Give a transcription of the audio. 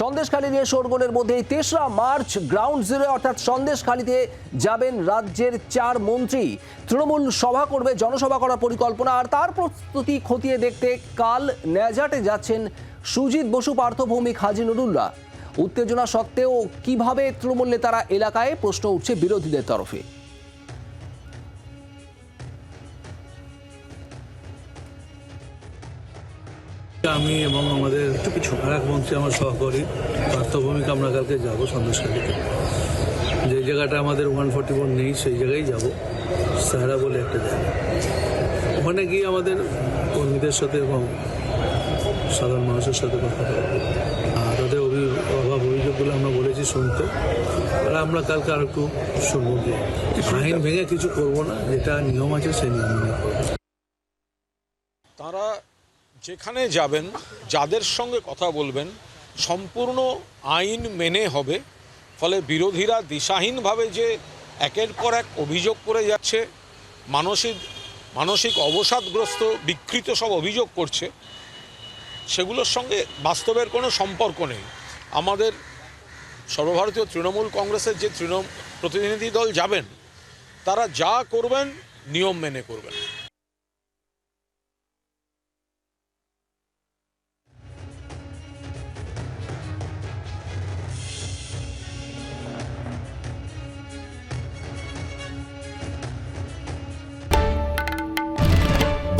সন্দেশখালী নিয়ে শোরগোলের মধ্যে তেসরা মার্চ গ্রাউন্ড জিরো অর্থাৎ সন্দেশখালীতে যাবেন রাজ্যের চার মন্ত্রী। তৃণমূল সভা করবে, জনসভা করার পরিকল্পনা, আর তার প্রস্তুতি খতিয়ে দেখতে কাল ন্যাজাটে যাচ্ছেন সুজিত বসু, পার্থভৌমিক হাজি নুরুল্লাহ উত্তেজনা সত্ত্বেও কীভাবে তৃণমূল নেতারা এলাকায়? প্রশ্ন উঠছে বিরোধীদের তরফে। আমি এবং আমাদের কিছু এক মন্ত্রী আমার সহকর্মী পার্থভূমিকে আমরা কালকে যাব সন্দেশখালীতে যে জায়গাটা আমাদের ওয়ান ফোর্টি ওয়ান নেই, সেই জায়গায় যাব। সাহারা বলে একটা জায়গা। ওখানে গিয়ে আমাদের কর্মীদের সাথে এবং সাধারণ মানুষের সাথে কথা বলব তাদের অভি- অভাব অভিযোগগুলো আমরা বলেছি শুনতে। আর আমরা কালকে আর একটু শুনব গিয়ে। আইন ভেঙে কিছু করব না, যেটা নিয়ম আছে সেই নিয়ম তারা যেখানে যাবেন, যাদের সঙ্গে কথা বলবেন, সম্পূর্ণ আইন মেনে হবে। ফলে বিরোধীরা দিশাহীনভাবে যে একের পর এক অভিযোগ করে যাচ্ছে, মানসিক মানসিক অবসাদগ্রস্ত, বিকৃত সব অভিযোগ করছে, সেগুলোর সঙ্গে বাস্তবের কোনো সম্পর্ক নেই। আমাদের সর্বভারতীয় তৃণমূল কংগ্রেসের যে তৃণ, প্রতিনিধি দল যাবেন, তারা যা করবেন, নিয়ম মেনে করবেন।